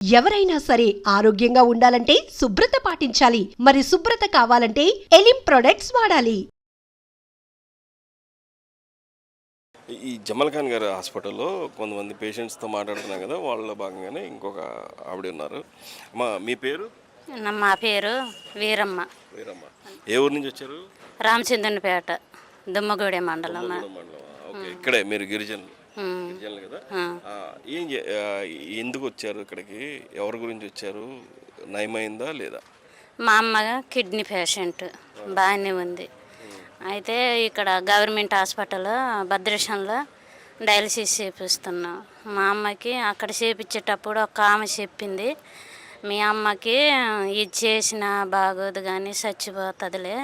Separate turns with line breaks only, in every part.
ఎవరైనా సరే ఆరోగ్యంగా ఉండాలంటే శుభ్రత పాటించాలి. మరి శుభ్రత కావాలంటే ఎలిం ప్రొడక్ట్స్ వాడాలి.
ఈ జమల్ ఖాన్ గారి హాస్పిటల్లో కొంతమంది పేషెంట్స్తో మాట్లాడుతున్నాం కదా వాళ్ళలో భాగంగానే ఇంకొక ఆవిడ ఉన్నారు. మా మీ పేరు?
మా పేరు వీరమ్మ.
వీరమ్మ. ఏ ఊరు నుంచి వచ్చారు?
రామచంద్రునిపేట దుమ్మగూడెం మండలం.
మండలం. ఓకే ఇక్కడే మీరు గిరిజనులు. గిరిజనులు కదా. ఏం ఎందుకు వచ్చారు ఇక్కడికి? ఎవరి గురించి వచ్చారు? నయమైందా లేదా?
మా అమ్మ కిడ్నీ పేషెంట్. బాగానే ఉంది. అయితే ఇక్కడ గవర్నమెంట్ హాస్పిటల్ భద్రేశంలో డయాలసిస్ చేపిస్తున్నాం. మా అమ్మకి అక్కడ చేపించేటప్పుడు ఒక ఆమె చెప్పింది మీ అమ్మకి ఇది చేసిన బాగోదు కానీ చచ్చిపోతుందిలే.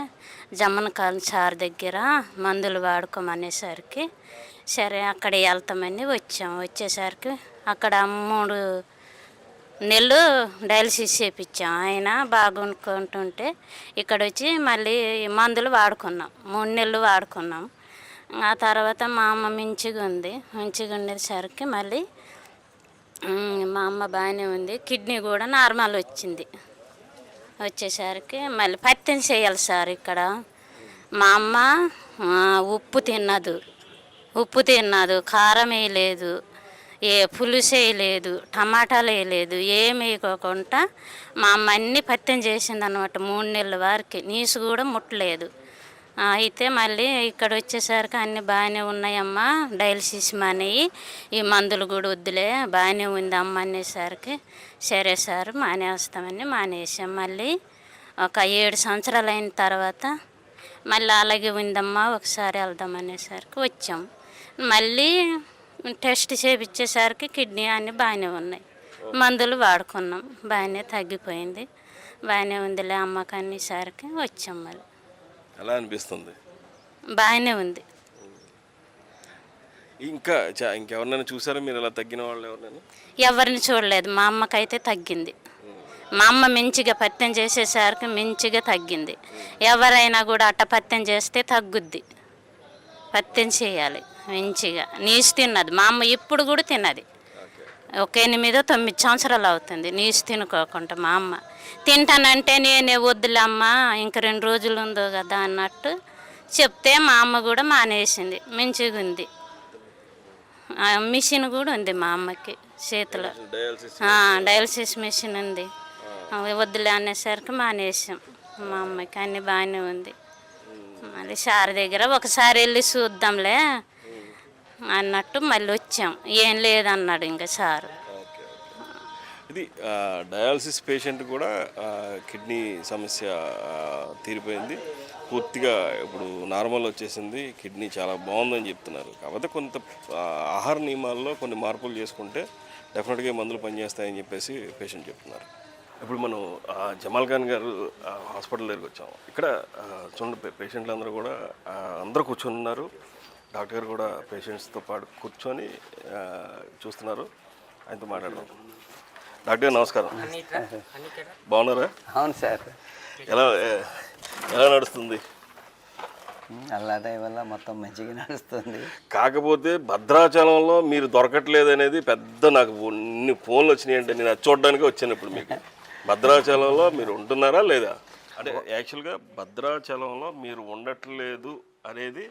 జమ్మన కాలం సార్ దగ్గర మందులు వాడుకోమనేసరికి సరే అక్కడ వెళ్తామని వచ్చాం. వచ్చేసరికి అక్కడ మూడు నెల్లు డయాలసిస్ చేయించాం ఆయన బాగుంటుంటే ఇక్కడ వచ్చి మళ్ళీ మందులు వాడుకున్నాం. మూడు నెలలు వాడుకున్నాం. ఆ తర్వాత మా అమ్మ మంచిగా ఉంది. మంచిగా ఉండేసరికి మళ్ళీ మా అమ్మ బాగానే ఉంది. కిడ్నీ కూడా నార్మల్ వచ్చింది. వచ్చేసరికి మళ్ళీ పత్యం చేయాలి సార్ ఇక్కడ. మా అమ్మ ఉప్పు తిన్నదు ఉప్పు తిన్నదు కారం వేయలేదు ఏ పులుసు వేయలేదు టమాటాలు వేయలేదు ఏమి వేయకోకుండా మా అమ్మ అన్ని పత్యం చేసింది అనమాట మూడు నెలల వారికి. నీసు కూడా ముట్టలేదు. అయితే మళ్ళీ ఇక్కడ వచ్చేసరికి అన్ని బాగానే ఉన్నాయమ్మా డయాలసిస్ మానేయి ఈ మందులు కూడా వద్దులే బాగానే ఉంది అమ్మ అనేసరికి సరే సార్ మానేస్తామని మానేసాం. మళ్ళీ ఒక ఏడు సంవత్సరాలు అయిన తర్వాత మళ్ళీ అలాగే ఉందమ్మా ఒకసారి వెళ్దాం అనేసరికి వచ్చాం. మళ్ళీ టెస్ట్ చేపించేసరికి కిడ్నీ అన్నీ బాగానే ఉన్నాయి. మందులు వాడుకున్నాం. బాగానే తగ్గిపోయింది. బాగానే ఉందిలే అమ్మకి అనేసరికి వచ్చాం మళ్ళీ.
ఎలా అనిపిస్తుంది?
బాగానే ఉంది.
ఇంకా ఇంకెవరినైనా చూసారా? మీరు ఇలా తగ్గిన వాళ్ళు ఎవరినైనా?
ఎవరిని చూడలేదు. మా అమ్మకైతే తగ్గింది. మా అమ్మ మంచిగా పత్యం చేసేసరికి మంచిగా తగ్గింది. ఎవరైనా కూడా అట్ట పత్యం చేస్తే తగ్గుద్ది. పత్యం చేయాలి. మంచిగా. నీసు తిన్నది. మా అమ్మ ఇప్పుడు కూడా తిన్నది. ఒక ఎనిమిదో తొమ్మిది సంవత్సరాలు అవుతుంది. నీసు తినుకోకుండా మా అమ్మ. తింటానంటే నేనే వద్దులే అమ్మ ఇంక రెండు రోజులు ఉందో కదా అన్నట్టు చెప్తే మా అమ్మ కూడా మానేసింది. మంచిగా ఉంది. మిషన్ కూడా ఉంది మా అమ్మకి చేతిలో.
Dialysis
machine. ఉంది. వద్దులే అనేసరికి మానేసాం. మా అమ్మకి అన్ని బాగానే ఉంది. మళ్ళీ సార్ దగ్గర ఒకసారి వెళ్ళి చూద్దాంలే. అన్నట్టు మళ్ళీ వచ్చాం. ఏం లేదన్నాడు ఇంకా సారు.
ఓకే ఇది డయాలసిస్ పేషెంట్ కూడా కిడ్నీ సమస్య తీరిపోయింది. పూర్తిగా ఇప్పుడు నార్మల్ వచ్చేసింది. కిడ్నీ చాలా బాగుందని చెప్తున్నారు. కాకపోతే కొంత ఆహార నియమాల్లో కొన్ని మార్పులు చేసుకుంటే డెఫినెట్గా మందులు పనిచేస్తాయని చెప్పేసి పేషెంట్ చెప్తున్నారు. ఇప్పుడు మనం జమాల్ ఖాన్ గారు హాస్పిటల్ దగ్గరికి వచ్చాము. ఇక్కడ చూడండి పేషెంట్లు అందరూ కూడా అందరూ కూర్చొని ఉన్నారు. డాక్టర్ గారు కూడా పేషెంట్స్తో పాటు కూర్చొని చూస్తున్నారు. ఆయనతో మాట్లాడదాం. డాక్టర్ గారు నమస్కారం. బాగున్నారా?
అవును సార్.
ఎలా ఎలా నడుస్తుంది?
అల్లాదయ వల్ల మొత్తం మంచిగా నడుస్తుంది.
కాకపోతే భద్రాచలంలో మీరు దొరకట్లేదు అనేది పెద్ద నాకు ఇన్ని ఫోన్లు వచ్చినాయి అంటే నేను చూడడానికి వచ్చాను ఇప్పుడు మీకు. భద్రాచలంలో మీరు ఉంటున్నారా లేదా? అంటే యాక్చువల్గా భద్రాచలంలో మీరు ఉండట్లేదు అనేది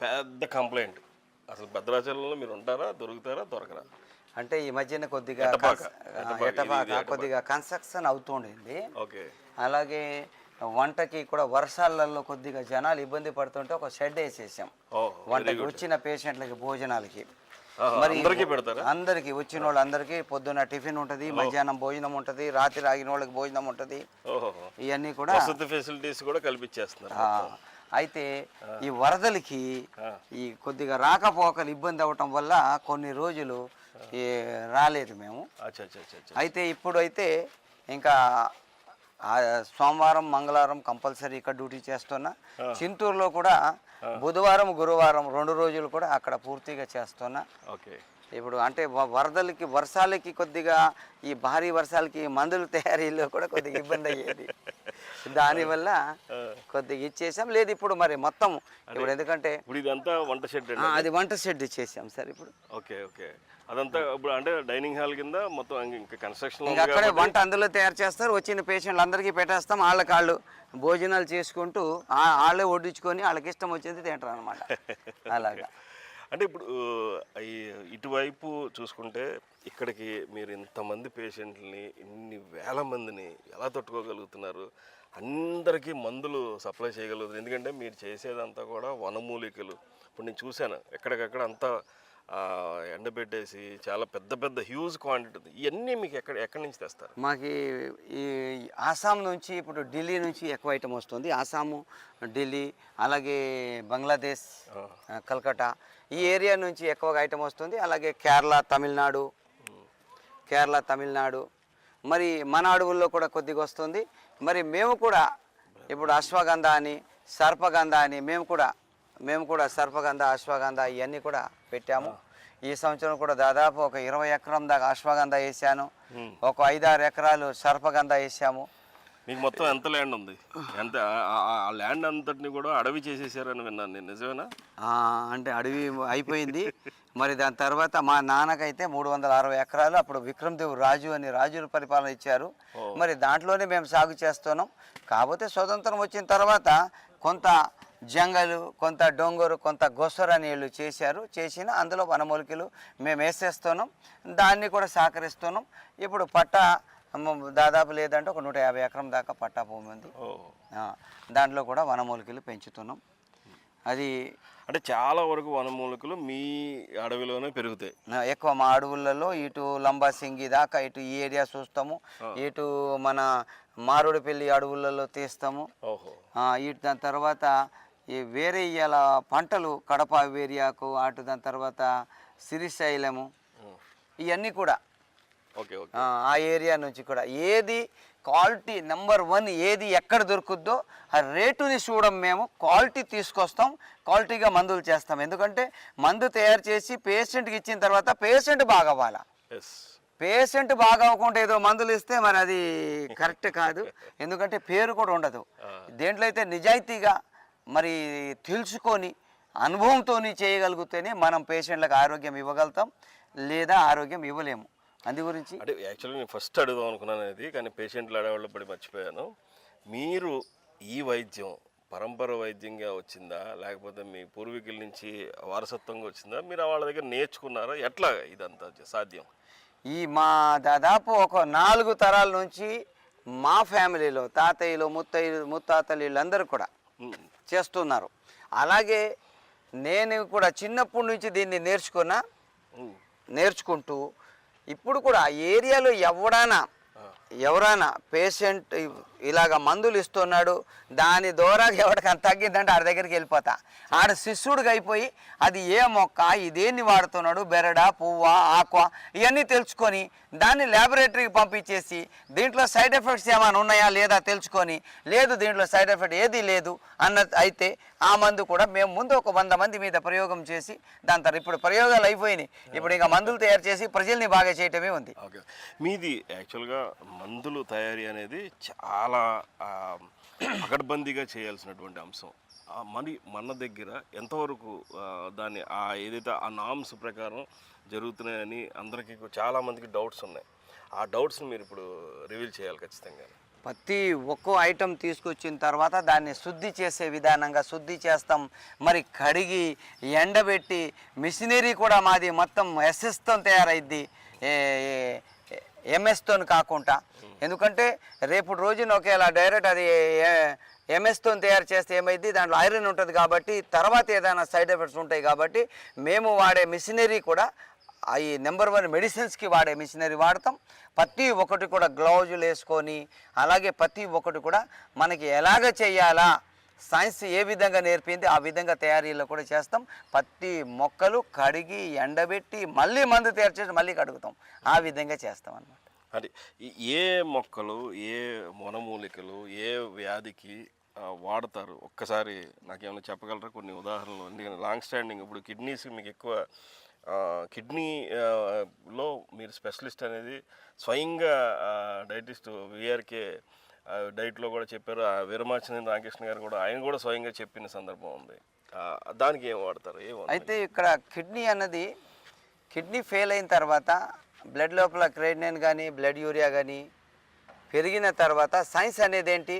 పెద్ద కంప్లైంట్. అసలు భద్రాచలంలో మీరు ఉంటారా దొరుకుతారా దొరకరా?
అంటే ఈ మధ్యన కొద్దిగా
ఎటపాక.
కొద్దిగా కన్స్ట్రక్షన్ అవుతుండింది.
ఓకే.
అలాగే వంటకి కూడా వర్షాలలో కొద్దిగా జనాలు ఇబ్బంది పడుతుంటే ఒక షెడ్ వేసేసాం. వంటకి వచ్చిన పేషెంట్లకి భోజనాలకి.
ఆహా, అందరికీ పెడతారా?
అందరికి వచ్చిన వాళ్ళందరికీ పొద్దున్న టిఫిన్ ఉంటుంది మధ్యాహ్నం భోజనం ఉంటుంది రాత్రి ఆగిన వాళ్ళకి భోజనం ఉంటుంది. ఇవన్నీ కూడా
ఫెసిలిటీస్ కూడా కల్పించేస్తున్నారు
అయితే ఈ వరదలకి ఈ కొద్దిగా రాకపోకలు ఇబ్బంది అవ్వటం వల్ల కొన్ని రోజులు ఈ రాలేదు మేము. అయితే ఇప్పుడు అయితే ఇంకా సోమవారం మంగళవారం కంపల్సరీ ఇక్కడ డ్యూటీ చేస్తున్నా. చింతూరులో కూడా బుధవారం గురువారం రెండు రోజులు కూడా అక్కడ పూర్తిగా చేస్తున్నా.
ఓకే.
ఇప్పుడు అంటే వరదలకి వర్షాలకి కొద్దిగా ఈ భారీ వర్షాలకి మందుల తయారీలో కూడా కొద్దిగా ఇబ్బంది అయ్యేది. దానివల్ల కొద్దిగా ఇచ్చేసాం. లేదు ఇప్పుడు మరి మొత్తం ఇప్పుడు ఎందుకంటే
ఇప్పుడు ఇదంతా వంట షెడ్
అది? వంట షెడ్ ఇచ్చేసాం సార్ ఇప్పుడు.
Okay okay. అదంతా ఇప్పుడు అంటే డైనింగ్ హాల్ కింద మొత్తం ఇంక- కన్స్ట్రక్షన్
ఇంకా అక్కడే వంట అందులో తయారు చేస్తారు. వచ్చిన పేషెంట్లు అందరికీ పెట్టేస్తాం. వాళ్ళకి వాళ్ళు భోజనాలు చేసుకుంటూ వాళ్ళే వడ్డించుకొని వాళ్ళకి ఇష్టం వచ్చింది తింటారు అనమాట అలాగా.
అంటే ఇప్పుడు ఇటువైపు చూసుకుంటే ఇక్కడికి మీరు ఇంతమంది పేషెంట్లని ఇన్ని వేల మందిని ఎలా తట్టుకోగలుగుతున్నారు? అందరికీ మందులు సప్లై చేయగలుగుతారు. ఎందుకంటే మీరు చేసేదంతా కూడా వనమూలికలు. ఇప్పుడు నేను చూశాను ఎక్కడికక్కడ అంతా ఎండబెట్టేసి చాలా పెద్ద పెద్ద హ్యూజ్ క్వాంటిటీ ఇవన్నీ మీకు ఎక్కడ ఎక్కడి నుంచి తెస్తారు?
మాకు ఈ ఆసాం నుంచి ఇప్పుడు ఢిల్లీ నుంచి ఎక్కువ ఐటమ్ వస్తుంది. ఆసాము ఢిల్లీ అలాగే బంగ్లాదేశ్ కల్కటా ఈ ఏరియా నుంచి ఎక్కువగా ఐటమ్ వస్తుంది. అలాగే కేరళ తమిళనాడు కేరళ తమిళనాడు మరి మన అడవుల్లో కూడా కొద్దిగా వస్తుంది. మరి మేము కూడా ఇప్పుడు అశ్వగంధ అని సర్పగంధ అని మేము కూడా మేము కూడా సర్పగంధ అశ్వగంధ ఇవన్నీ కూడా పెట్టాము. ఈ సంవత్సరం కూడా దాదాపు ఒక ఇరవై ఎకరం దాకా అశ్వగంధ వేసాను. ఒక ఐదారు ఎకరాలు సర్పగంధ వేసాము.
మీకు మొత్తం ఎంత ల్యాండ్ ఉంది? ఎంత? ఆ- ల్యాండ్ అంతటిని కూడా అడవి చేసేసారని విన్నాను నేను. నిజమేనా?
అంటే అడవి అయిపోయింది. మరి దాని తర్వాత మా నాన్నకైతే మూడు వందల అరవై ఎకరాలు అప్పుడు విక్రమదేవ్ రాజు అని రాజుల పరిపాలన ఇచ్చారు. మరి దాంట్లోనే మేము సాగు చేస్తున్నాం. కాకపోతే స్వతంత్రం వచ్చిన తర్వాత కొంత జంగలు కొంత డొంగరు కొంత గొసర అని వీళ్ళు చేశారు. చేసిన అందులో వనమూలికలు మేము వేసేస్తున్నాం. దాన్ని కూడా సహకరిస్తున్నాం. ఇప్పుడు పట్ట దాదాపు లేదంటే ఒక నూట యాభై ఎకరం దాకా పట్టా భూమి ఉంది. దాంట్లో కూడా వనమూలికలు పెంచుతున్నాం. అది
అంటే చాలా వరకు వనమూలికలు మీ అడవిలోనే పెరుగుతాయి.
ఎక్కువ మా అడవులలో ఇటు లంబాసింగి దాకా ఇటు ఈ ఏరియా చూస్తాము. ఇటు మన మారుడిపల్లి అడవులలో తీస్తాము. ఇటు దాని తర్వాత ఈ వేరే ఇవాళ పంటలు కడప ఏరియాకు అటు దాని తర్వాత సిరిశైలము. ఇవన్నీ కూడా ఆ, ఆ ఏరియా నుంచి కూడా ఏది క్వాలిటీ నెంబర్ వన్ ఏది ఎక్కడ దొరుకుద్దో ఆ రేటుని చూడం మేము. క్వాలిటీ తీసుకొస్తాం క్వాలిటీగా మందులు చేస్తాం. ఎందుకంటే మందు తయారు చేసి పేషెంట్కి ఇచ్చిన తర్వాత పేషెంట్ బాగవ్వాలా? పేషెంట్ బాగా అవ్వకుండా ఏదో మందులు ఇస్తే మరి అది కరెక్ట్ కాదు. ఎందుకంటే పేరు కూడా ఉండదు. దేంట్లో అయితే నిజాయితీగా మరి తెలుసుకొని అనుభవంతో చేయగలిగితేనే మనం పేషెంట్లకు ఆరోగ్యం ఇవ్వగలుగుతాం లేదా ఆరోగ్యం ఇవ్వలేము. అందు గురించి?
అంటే యాక్చువల్లీ నేను ఫస్ట్ అడుగుదాం అనుకున్నాను అనేది కానీ పేషెంట్లు అడేవాళ్ళు పడి మర్చిపోయాను. మీరు ఈ వైద్యం పరంపర వైద్యంగా వచ్చిందా? లేకపోతే మీ పూర్వీకుల నుంచి వారసత్వంగా వచ్చిందా? మీరు వాళ్ళ దగ్గర నేర్చుకున్నారా? ఎట్లా ఇదంతా సాధ్యం?
ఈ మా దాదాపు ఒక నాలుగు తరాల నుంచి మా ఫ్యామిలీలో తాతయ్యలు ముత్తయ్యలు ముత్తాతలు వీళ్ళందరూ కూడా. చేస్తున్నారు. అలాగే నేను కూడా చిన్నప్పటి నుంచి దీన్ని నేర్చుకున్నా. నేర్చుకుంటూ ఇప్పుడు కూడా ఆ ఏరియాలో ఎవడైనా ఎవరైనా పేషెంట్ ఇలాగ మందులు ఇస్తున్నాడు దాని ద్వారా ఎవరికైనా తగ్గిందంటే ఆడి దగ్గరికి వెళ్ళిపోతా. ఆడ శిష్యుడికి అయిపోయి అది ఏ మొక్క ఇదేన్ని వాడుతున్నాడు బెరడ పువ్వ ఆక్వా ఇవన్నీ తెలుసుకొని దాన్ని ల్యాబొరేటరీకి పంపించేసి దీంట్లో సైడ్ ఎఫెక్ట్స్ ఏమైనా ఉన్నాయా లేదా తెలుసుకొని లేదు దీంట్లో సైడ్ ఎఫెక్ట్ ఏది లేదు అన్న అయితే ఆ మందు కూడా మేము ముందు ఒక వంద మంది మీద ప్రయోగం చేసి దాని తర్వాత ఇప్పుడు ప్రయోగాలు అయిపోయినాయి. ఇప్పుడు ఇంకా మందులు తయారు చేసి ప్రజల్ని బాగా చేయటమే ఉంది.
మీది యాక్చువల్గా మందులు తయారీ అనేది చాలా ఆ, పకడ్బందీగా చేయాల్సినటువంటి అంశం. మరి మన దగ్గర ఎంతవరకు దాన్ని ఆ ఏదైతే ఆ నామ్స్ ప్రకారం జరుగుతున్నాయని అందరికీ చాలామందికి డౌట్స్ ఉన్నాయి. ఆ డౌట్స్ని మీరు ఇప్పుడు రివీల్ చేయాలి ఖచ్చితంగా.
ప్రతి ఒక్కో ఐటెం తీసుకొచ్చిన తర్వాత దాన్ని శుద్ధి చేసే విధానంగా శుద్ధి చేస్తాం. మరి కడిగి ఎండబెట్టి మిషనరీ కూడా మాది మొత్తం ఎస్ఎస్తో తయారైద్ది. ఎంఎస్తో కాకుండా. ఎందుకంటే రేపు రోజున ఒకేలా డైరెక్ట్ అది ఎంఎస్తో తయారు చేస్తే ఏమైంది దాంట్లో ఐరన్ ఉంటుంది కాబట్టి తర్వాత ఏదైనా సైడ్ ఎఫెక్ట్స్ ఉంటాయి కాబట్టి మేము వాడే మిషనరీ కూడా ఈ నెంబర్ వన్ మెడిసిన్స్కి వాడే మిషనరీ వాడతాం. ప్రతి ఒక్కటి కూడా గ్లౌజులు వేసుకొని అలాగే ప్రతి ఒక్కటి కూడా మనకి ఎలాగ చేయాలా సైన్స్ ఏ విధంగా నేర్పింది ఆ విధంగా తయారీలో కూడా చేస్తాం. ప్రతి మొక్కలు కడిగి ఎండబెట్టి మళ్ళీ మందు తయారు చేసి మళ్ళీ కడుగుతాం. ఆ విధంగా చేస్తాం అన్నమాట.
అంటే ఏ మొక్కలు ఏ వనమూలికలు ఏ వ్యాధికి వాడతారు? ఒక్కసారి నాకేమైనా చెప్పగలరా కొన్ని ఉదాహరణలు? ఎందుకంటే లాంగ్ స్టాండింగ్ ఇప్పుడు కిడ్నీస్ మీకు ఎక్కువ కిడ్నీలో కిడ్నీ లో మీరు స్పెషలిస్ట్ అనేది స్వయంగా డైటిస్ట్ విఆర్కే డైట్లో కూడా చెప్పారు. ఆ వీరమాచినేని రామకృష్ణ గారు కూడా ఆయన కూడా స్వయంగా చెప్పిన సందర్భం ఉంది. దానికి ఏం వాడతారు? ఏం వాడతారు?
అయితే ఇక్కడ కిడ్నీ అన్నది కిడ్నీ ఫెయిల్ అయిన తర్వాత బ్లడ్ లోపల క్రెడినైన్ కానీ బ్లడ్ యూరియా కానీ పెరిగిన తర్వాత సైన్స్ అనేది ఏంటి?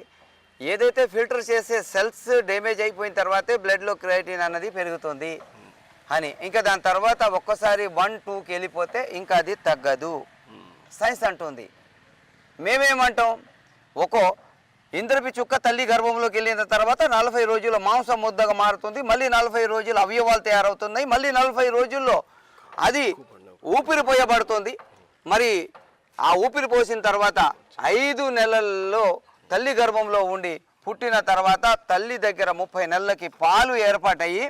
ఏదైతే ఫిల్టర్ చేసే సెల్స్ డ్యామేజ్ అయిపోయిన తర్వాతే బ్లడ్లో క్రియేటిన్ అన్నది పెరుగుతుంది అని. ఇంకా దాని తర్వాత ఒక్కసారి వన్ టూకి వెళ్ళిపోతే ఇంకా అది తగ్గదు. సైన్స్ అంటుంది. మేమేమంటాం? ఒక్కో ఇంద్రపి చుక్క తల్లి గర్భంలోకి వెళ్ళిన తర్వాత నలభై రోజుల మాంసం ముద్దగా మారుతుంది. మళ్ళీ నలభై రోజులు అవయవాలు తయారవుతున్నాయి. మళ్ళీ నలభై రోజుల్లో అది ఊపిరి పోయబడుతుంది. మరి ఆ ఊపిరి పోసిన తర్వాత ఐదు నెలల్లో తల్లి గర్భంలో ఉండి పుట్టిన తర్వాత తల్లి దగ్గర ముప్పై నెలలకి పాలు ఏర్పాటయ్యి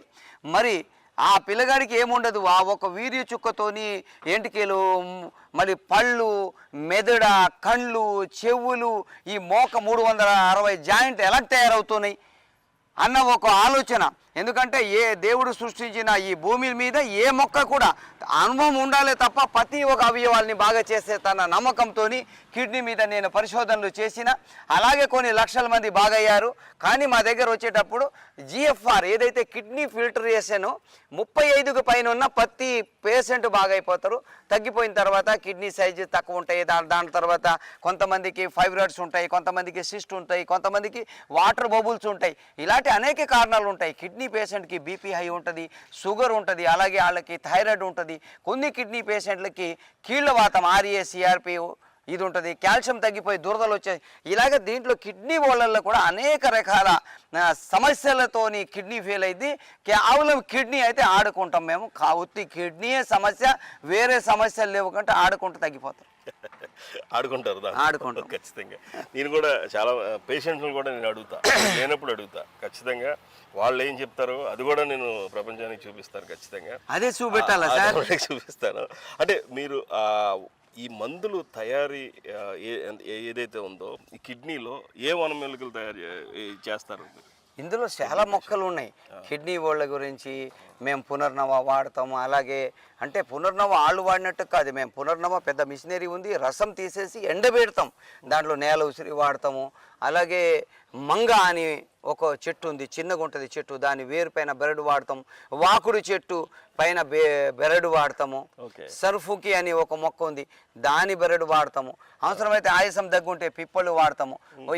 మరి ఆ పిల్లగాడికి ఏముండదు? ఆ ఒక వీర్య చుక్కతోని ఎంటికేలు మరి పళ్ళు మెదడ కళ్ళు చెవులు ఈ మోక మూడు వందల అరవై జాయింట్ ఎలా తయారవుతున్నాయి? అన్న ఒక ఆలోచన. ఎందుకంటే ఏ దేవుడు సృష్టించిన ఈ భూమి మీద ఏ మొక్క కూడా అనుభవం ఉండాలి తప్ప ప్రతి ఒక అవయవాల్ని బాగా చేసే తన నమ్మకంతో కిడ్నీ మీద నేను పరిశోధనలు చేసిన అలాగే కొన్ని లక్షల మంది బాగయ్యారు. కానీ మా దగ్గర వచ్చేటప్పుడు జిఎఫ్ఆర్ ఏదైతే కిడ్నీ ఫిల్టరేషన్ ముప్పై ఐదుకు పైన ఉన్న ప్రతి పేషెంట్ బాగైపోతారు. తగ్గిపోయిన తర్వాత కిడ్నీ సైజు తక్కువ ఉంటాయి. దాని దాని తర్వాత కొంతమందికి ఫైబ్రాయిడ్స్ ఉంటాయి కొంతమందికి సిస్ట్ ఉంటాయి కొంతమందికి వాటర్ బబుల్స్ ఉంటాయి. ఇలాంటి అనేక కారణాలు ఉంటాయి. కిడ్నీ పేషెంట్కి బీపీ హై ఉంటుంది షుగర్ ఉంటుంది అలాగే వాళ్ళకి థైరాయిడ్ ఉంటుంది. కొన్ని కిడ్నీ పేషెంట్లకి కీళ్ళవాతం ఆర్ఏ సిఆర్పి ఇది ఉంటుంది. కాల్షియం తగ్గిపోయి దురదలు వచ్చాయి ఇలాగ దీంట్లో కిడ్నీ వాళ్ళల్లో కూడా అనేక రకాల సమస్యలతోని కిడ్నీ ఫెయిల్ అయింది. కేవలం కిడ్నీ అయితే ఆడుకుంటాం మేము. ఉత్తి కిడ్నీయే సమస్య వేరే సమస్యలు లేవు కంటే ఆడుకుంటూ తగ్గిపోతాం.
ఆడుకుంటారు దాన్ని.
ఆడుకుంటాం.
ఖచ్చితంగా. నేను కూడా చాలా పేషెంట్లను కూడా నేను అడుగుతా. నేనప్పుడు అడుగుతా. ఖచ్చితంగా వాళ్ళు ఏం చెప్తారో అది కూడా నేను ప్రపంచానికి చూపిస్తాను ఖచ్చితంగా.
అదే చూపెట్టాలా సార్?
చూపిస్తాను. అంటే మీరు ఆ ఈ మందులు తయారీ ఏదైతే ఉందో ఈ కిడ్నీలో ఏ వనమెలుకలు తయారు చేస్తారు?
ఇందులో చాలా మొక్కలు ఉన్నాయి. కిడ్నీ వాళ్ళ గురించి మేము పునర్నవ వాడతాము. అలాగే అంటే పునర్నవ ఆళ్ళు వాడినట్టు కాదు. మేము పునర్నవ పెద్ద మిషనరీ ఉంది. రసం తీసేసి ఎండబెడతాం. దాంట్లో నేల ఉసిరి వాడతాము. అలాగే మంగ అని ఒక చెట్టు ఉంది చిన్నగా ఉంటుంది చెట్టు. దాని వేరు పైన బెరడు వాడతాం. వాకుడు చెట్టు పైన బె బెరడు వాడతాము. సర్ఫుకి అని ఒక మొక్క ఉంది దాని బెరడు వాడతాము. అవసరమైతే ఆయాసం దగ్గుంటే పిప్పలు వాడతాము.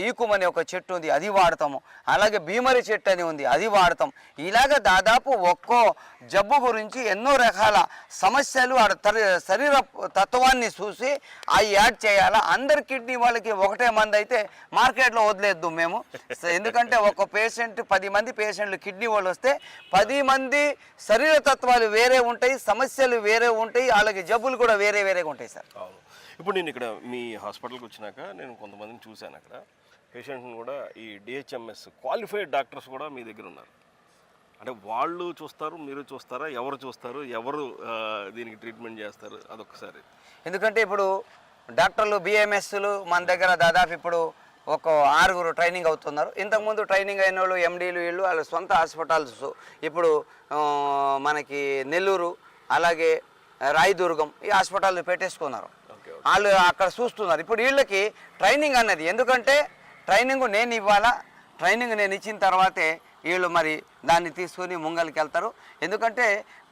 ఈకుమ్ అని ఒక చెట్టు ఉంది అది వాడతాము. అలాగే భీమరి చెట్టు అని ఉంది అది వాడతాం. ఇలాగ దాదాపు ఒక్కో జబ్బు గురించి ఎన్నో రకాల సమస్యలు శరీర తత్వాన్ని చూసి అవి యాడ్ చేయాలా. అందరి కిడ్నీ వాళ్ళకి ఒకటే మంది అయితే మార్కెట్లో వదిలేద్దు మేము. ఎందుకంటే ఒక పేషెంట్ పది మంది పేషెంట్లు కిడ్నీ వాళ్ళు వస్తే పది మంది శరీర తత్వాలు వేరే ఉంటాయి సమస్యలు వేరే ఉంటాయి వాళ్ళకి జబ్బులు కూడా వేరే వేరేగా ఉంటాయి సార్.
ఇప్పుడు నేను ఇక్కడ మీ హాస్పిటల్కి వచ్చినాక నేను కొంతమందిని చూశాను అక్కడ. పేషెంట్ని కూడా ఈ డిహెచ్ఎంఎస్ క్వాలిఫైడ్ డాక్టర్స్ కూడా మీ దగ్గర ఉన్నారు. అంటే వాళ్ళు చూస్తారు మీరు చూస్తారా ఎవరు చూస్తారు ఎవరు దీనికి ట్రీట్మెంట్ చేస్తారు అదొకసారి
ఎందుకంటే ఇప్పుడు డాక్టర్లు బిఎంఎస్లు మన దగ్గర దాదాపు ఇప్పుడు ఒక ఆరుగురు ట్రైనింగ్ అవుతున్నారు. ఇంతకుముందు ట్రైనింగ్ అయిన వాళ్ళు ఎండీలు వీళ్ళు వాళ్ళ సొంత హాస్పిటల్స్. ఇప్పుడు మనకి నెల్లూరు అలాగే రాయదుర్గం ఈ హాస్పిటల్ పెట్టేసుకున్నారు. వాళ్ళు అక్కడ చూస్తున్నారు. ఇప్పుడు వీళ్ళకి ట్రైనింగ్ అన్నది ఎందుకంటే ట్రైనింగ్ నేను ఇవ్వాలా? ట్రైనింగ్ నేను ఇచ్చిన తర్వాతే వీళ్ళు మరి దాన్ని తీసుకొని ముంగలికి వెళ్తారు ఎందుకంటే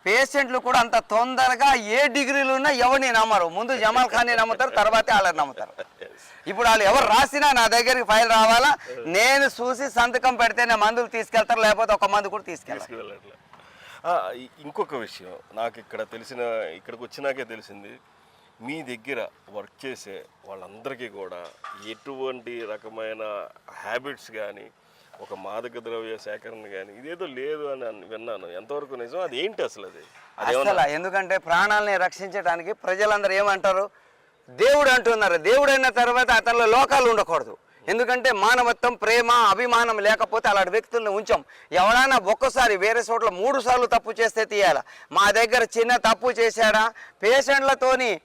పేషెంట్లు కూడా అంత తొందరగా ఏ డిగ్రీలు ఉన్నా ఎవరిని నమ్మరు. ముందు జమాల్ ఖాన్ని నమ్ముతారు తర్వాతే వాళ్ళని నమ్ముతారు. ఇప్పుడు వాళ్ళు ఎవరు రాసినా నా దగ్గరికి ఫైల్ రావాలా? నేను చూసి సంతకం పెడితేనే మందులు తీసుకెళ్తారు లేకపోతే ఒక మందు కూడా తీసుకెళ్తారు
ఇంకొక విషయం నాకు ఇక్కడ తెలిసిన ఇక్కడికి వచ్చినాకే తెలిసింది మీ దగ్గర వర్క్ చేసే వాళ్ళందరికీ కూడా ఎటువంటి రకమైన హ్యాబిట్స్ కానీ ఒక మాదక ద్రవ్య సేకరణ కానీ ఇదేదో లేదు అని విన్నాను. ఎంతవరకు నిజం? అది ఏంటి అసలు అది?
అసలు ఎందుకంటే ప్రాణాలని రక్షించడానికి ప్రజలందరూ ఏమంటారు? దేవుడు అంటున్నారు. దేవుడు అయిన తర్వాత అతనిలో లోకాలు ఉండకూడదు. ఎందుకంటే మానవత్వం ప్రేమ అభిమానం లేకపోతే అలాంటి వ్యక్తులను ఉంచాం. ఎవరైనా ఒక్కసారి వేరే చోట్ల మూడు సార్లు తప్పు చేస్తే తీయాల? మా దగ్గర చిన్న తప్పు చేశాడా? పేషెంట్లతోని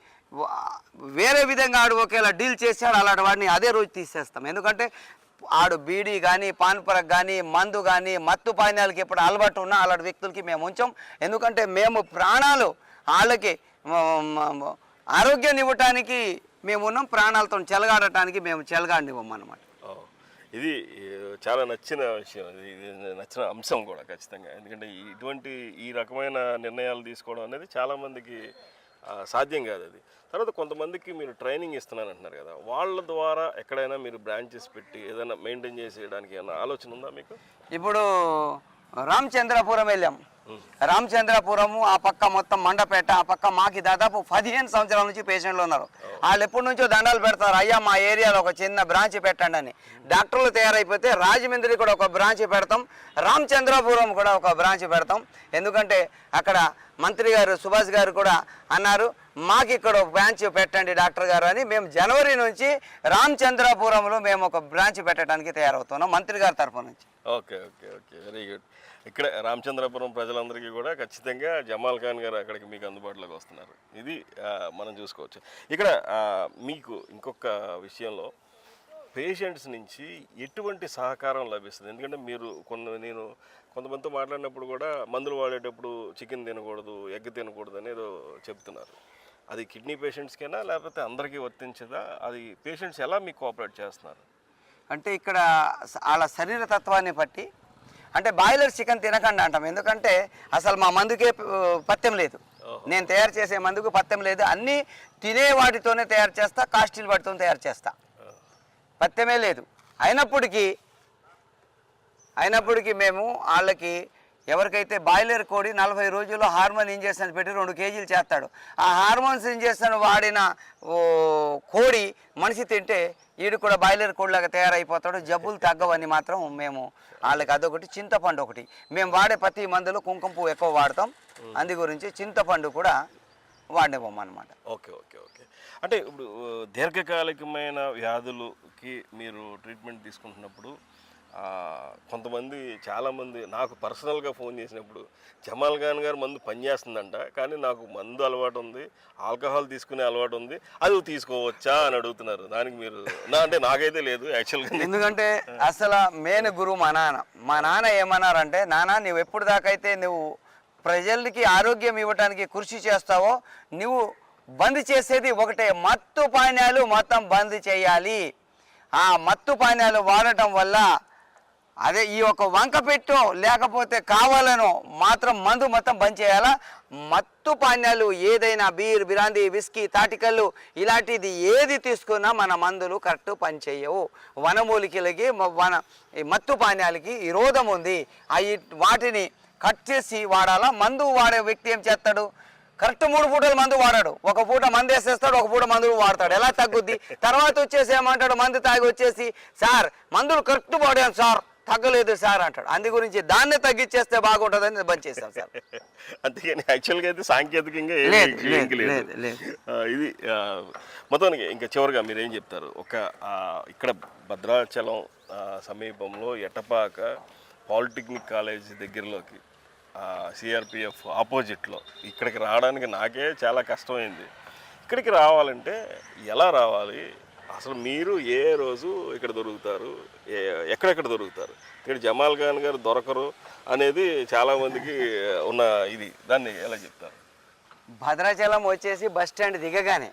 వేరే విధంగా ఆడు ఒకేలా డీల్ చేశాడు? అలాంటి వాడిని అదే రోజు తీసేస్తాం. ఎందుకంటే ఆడు బీడీ కానీ పాన్పరకు కానీ మందు కానీ మత్తు పానీయాలకి ఎప్పుడు అలవాటు ఉన్న అలాంటి వ్యక్తులకి మేము ఉంచాం. ఎందుకంటే మేము ప్రాణాలు వాళ్ళకి ఆరోగ్యాన్ని ఇవ్వటానికి మేము ఉన్నాం ప్రాణాలతో చెలగాడటానికి మేము చెలగాడినివ్వం
అనమాట ఇది చాలా నచ్చిన విషయం. నచ్చిన అంశం కూడా ఖచ్చితంగా. ఎందుకంటే ఇటువంటి ఈ రకమైన నిర్ణయాలు తీసుకోవడం అనేది చాలామందికి సాధ్యం కాదు అది. తర్వాత కొంతమందికి మీరు ట్రైనింగ్ ఇస్తున్నాను అంటున్నారు కదా వాళ్ళ ద్వారా ఎక్కడైనా మీరు బ్రాంచెస్ పెట్టి ఏదైనా మెయింటైన్ చేసేయడానికి ఏమైనా ఆలోచన ఉందా మీకు?
ఇప్పుడు రామచంద్రపురం వెళ్ళాం. రామచంద్రపురము ఆ పక్క మొత్తం మండపేట ఆ పక్క మాకి దాదాపు పదిహేను సంవత్సరాల నుంచి పేషెంట్లు ఉన్నారు. వాళ్ళు ఎప్పటి నుంచో దండాలు పెడతారు అయ్యా మా ఏరియాలో ఒక చిన్న బ్రాంచ్ పెట్టండి అని. డాక్టర్లు తయారైపోతే రాజమండ్రి కూడా ఒక బ్రాంచ్ పెడతాం రామచంద్రపురం కూడా ఒక బ్రాంచ్ పెడతాం. ఎందుకంటే అక్కడ మంత్రి గారు సుభాష్ గారు కూడా అన్నారు మాకు ఇక్కడ ఒక బ్రాంచ్ పెట్టండి డాక్టర్ గారు అని. మేము జనవరి నుంచి రామచంద్రపురంలో మేము ఒక బ్రాంచ్ పెట్టడానికి తయారవుతున్నాం మంత్రి గారి తరఫు నుంచి.
Okay okay okay. Very good ఇక్కడ రామచంద్రపురం ప్రజలందరికీ కూడా ఖచ్చితంగా జమాల్ ఖాన్ గారు అక్కడికి మీకు అందుబాటులోకి వస్తున్నారు. ఇది మనం చూసుకోవచ్చు. ఇక్కడ మీకు ఇంకొక విషయంలో పేషెంట్స్ నుంచి ఎటువంటి సహకారం లభిస్తుంది? ఎందుకంటే మీరు కొన్ని నేను కొంతమందితో మాట్లాడినప్పుడు కూడా మందులు వాడేటప్పుడు చికెన్ తినకూడదు ఎగ్ తినకూడదు అని చెప్తున్నారు. అది కిడ్నీ పేషెంట్స్కైనా లేకపోతే అందరికీ వర్తించదా? అది పేషెంట్స్ ఎలా మీకు కోఆపరేట్ చేస్తున్నారు?
అంటే ఇక్కడ వాళ్ళ శరీర తత్వాన్ని బట్టి అంటే బాయిలర్ చికెన్ తినకండి అంటాం. ఎందుకంటే అసలు మా మందుకే పత్యం లేదు. నేను తయారు చేసే మందుకు పత్యం లేదు. అన్నీ తినే వాటితోనే తయారు చేస్తా కాస్టిల్ వాటితో తయారు చేస్తా. పత్యమే లేదు. అయినప్పటికీ అయినప్పటికీ మేము వాళ్ళకి ఎవరికైతే బాయిలర్ కోడి నలభై రోజుల్లో హార్మోన్ ఇంజెక్షన్ పెట్టి రెండు కేజీలు చేస్తాడు. ఆ హార్మోన్స్ ఇంజెక్షన్ వాడిన కోడి మనిషి తింటే ఈడు కూడా బాయిలర్ కోడిలాగా తయారైపోతాడు. జబ్బులు తగ్గవని మాత్రం మేము వాళ్ళకి అదొకటి చింతపండు ఒకటి. మేము వాడే ప్రతి మందులో కుంకుమ పువ్వు ఎక్కువ వాడతాం. అందు గురించి చింతపండు కూడా వాడినివ్వమన్నమాట
ఓకే ఓకే ఓకే. అంటే ఇప్పుడు దీర్ఘకాలికమైన వ్యాధులకి మీరు ట్రీట్మెంట్ తీసుకుంటున్నప్పుడు కొంతమంది చాలామంది నాకు పర్సనల్గా ఫోన్ చేసినప్పుడు జమాల్ ఖాన్ గారు మందు పనిచేస్తుందంట కానీ నాకు మందు అలవాటు ఉంది ఆల్కహాల్ తీసుకునే అలవాటు ఉంది అది తీసుకోవచ్చా అని అడుగుతున్నారు. దానికి మీరు నా అంటే నాకైతే లేదు యాక్చువల్గా
ఎందుకంటే అసలు మెయిన్ గురువు మా నాన్న. మా నాన్న ఏమన్నారంటే నాన్న నువ్వు ఎప్పుడు దాకైతే నువ్వు ప్రజలకి ఆరోగ్యం ఇవ్వడానికి కృషి చేస్తావో నువ్వు బంద్ చేసేది ఒకటే మత్తు పానీయాలు మొత్తం బంద్ చేయాలి. ఆ మత్తు పానీయాలు వాడటం వల్ల అదే ఈ యొక్క వంక పెట్టో లేకపోతే కావాలనో మాత్రం మందు మొత్తం బంద్ చేయాలా? మత్తు పానీయాలు ఏదైనా బీర్ బిరాంది విస్కీ తాటికల్లు ఇలాంటిది ఏది తీసుకున్నా మన మందులు కరెక్ట్ పనిచేయవు వనమూలికలకి వన ఈ మత్తు పానీయాలకి ఈ రోధం ఉంది. అవి వాటిని కట్ చేసి వాడాలా? మందు వాడే వ్యక్తి ఏం చేస్తాడు? కరెక్ట్ మూడు పూటలు మందు వాడాడు. ఒక పూట మందు వేసేస్తాడు ఒక పూట మందులు వాడతాడు. ఎలా తగ్గుద్ది? తర్వాత వచ్చేసి ఏమంటాడు? మందు తాగి వచ్చేసి సార్ మందులు కరెక్ట్ వాడాను సార్. తగ్గలేదు సార్ అంటాడు. అందు గురించి దాన్నే తగ్గించేస్తే బాగుంటుందని బంద్ చేశాం సార్.
అంతేగాని యాక్చువల్గా అయితే సాంకేతికంగా ఇది మొత్తానికి ఇంకా చివరిగా మీరు ఏం చెప్తారు? ఒక ఇక్కడ భద్రాచలం సమీపంలో ఎటపాక పాలిటెక్నిక్ కాలేజ్ దగ్గరలోకి సిఆర్పిఎఫ్ ఆపోజిట్లో ఇక్కడికి రావడానికి నాకే చాలా కష్టమైంది. ఇక్కడికి రావాలంటే ఎలా రావాలి? అసలు మీరు ఏ రోజు ఇక్కడ దొరుకుతారు? ఎక్కడెక్కడ దొరుకుతారు? ఇక్కడ జమాల్ ఖాన్ గారు దొరకరు అనేది చాలామందికి ఉన్న ఇది. దాన్ని ఎలా చెప్తారు?
భద్రాచలం వచ్చేసి బస్ స్టాండ్ దిగగానే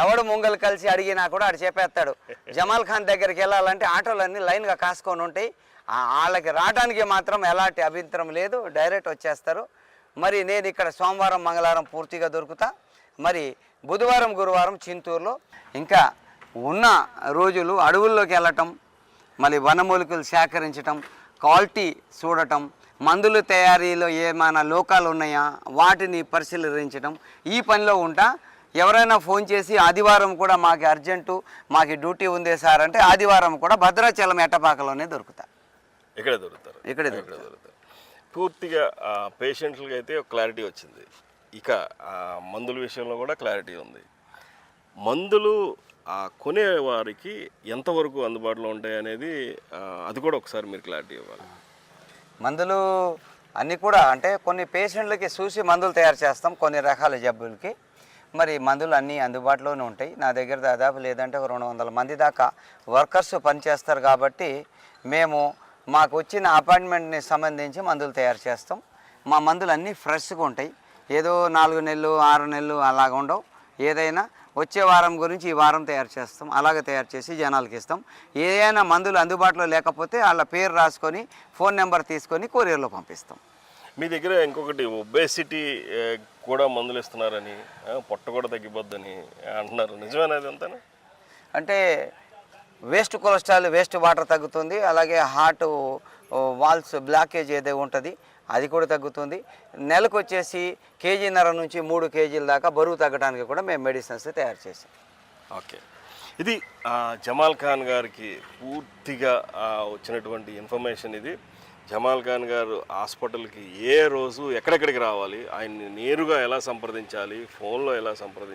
ఎవడు ముంగలు కలిసి అడిగినా కూడా ఆడు చెప్పేస్తాడు. జమాల్ ఖాన్ దగ్గరికి వెళ్ళాలంటే ఆటోలన్నీ లైన్గా కాసుకొని ఉంటాయి. వాళ్ళకి రావడానికి మాత్రం ఎలాంటి అభ్యంతరం లేదు. డైరెక్ట్ వచ్చేస్తారు. మరి నేను ఇక్కడ సోమవారం మంగళవారం పూర్తిగా దొరుకుతా. మరి బుధవారం గురువారం చింతూరులో. ఇంకా ఉన్న రోజులు అడవుల్లోకి వెళ్ళటం మళ్ళీ వనమూలికలు సేకరించటం క్వాలిటీ చూడటం మందుల తయారీలో ఏమైనా లోకాలు ఉన్నాయా వాటిని పరిశీలించడం ఈ పనిలో ఉంటా. ఎవరైనా ఫోన్ చేసి ఆదివారం కూడా మాకు అర్జెంటు మాకు డ్యూటీ ఉంది సార్ అంటే ఆదివారం కూడా భద్రాచలం ఎట్టపాకలోనే దొరుకుతా.
ఎక్కడ దొరుకుతారు.
ఇక్కడే
దొరుకుతారు. పూర్తిగా పేషెంట్లకి అయితే క్లారిటీ వచ్చింది. ఇక మందుల విషయంలో కూడా క్లారిటీ ఉంది. మందులు ఆ, కొనే వారికి ఎంతవరకు అందుబాటులో ఉంటాయి అనేది అది కూడా ఒకసారి మీరు క్లారిటీ ఇవ్వాలి.
మందులు అన్నీ కూడా అంటే కొన్ని పేషెంట్లకి చూసి మందులు తయారు చేస్తాం కొన్ని రకాల జబ్బులకి. మరి మందులు అన్నీ అందుబాటులోనే ఉంటాయి. నా దగ్గర దాదాపు లేదంటే ఒక రెండు వందల మంది దాకా వర్కర్స్ పనిచేస్తారు కాబట్టి మేము మాకు వచ్చిన అపాయింట్మెంట్ని సంబంధించి మందులు తయారు చేస్తాం. మా మందులు అన్నీ ఫ్రెష్గా ఉంటాయి. ఏదో నాలుగు నెలలు ఆరు నెలలు అలాగ ఉండవు. ఏదైనా వచ్చే వారం గురించి ఈ వారం తయారు చేస్తాం అలాగే తయారు చేసి జనాలకి ఇస్తాం. ఏదైనా మందులు అందుబాటులో లేకపోతే వాళ్ళ పేరు రాసుకొని ఫోన్ నెంబర్ తీసుకొని కొరియర్లో పంపిస్తాం.
మీ దగ్గర ఇంకొకటి ఒబేసిటీ కూడా మందులు ఇస్తున్నారని పొట్ట కూడా తగ్గిపోద్దని అంటున్నారు. నిజమేనా
అంటే వేస్ట్ కొలెస్ట్రాల్ వేస్ట్ వాటర్ తగ్గుతుంది. అలాగే హార్ట్ వాల్స్ బ్లాకేజ్ ఏదో ఉంటుంది. అది కూడా తగ్గుతుంది. నెలకు వచ్చేసి కేజీన్నర నుంచి మూడు కేజీల దాకా బరువు తగ్గడానికి కూడా మేము మెడిసిన్స్ తయారు చేసాం
ఓకే. ఇది జమాల్ ఖాన్ గారికి పూర్తిగా వచ్చినటువంటి ఇన్ఫర్మేషన్ ఇది. జమాల్ ఖాన్ గారు హాస్పిటల్కి ఏ రోజు ఎక్కడెక్కడికి రావాలి ఆయన్ని నేరుగా ఎలా సంప్రదించాలి ఫోన్లో ఎలా సంప్రదించాలి?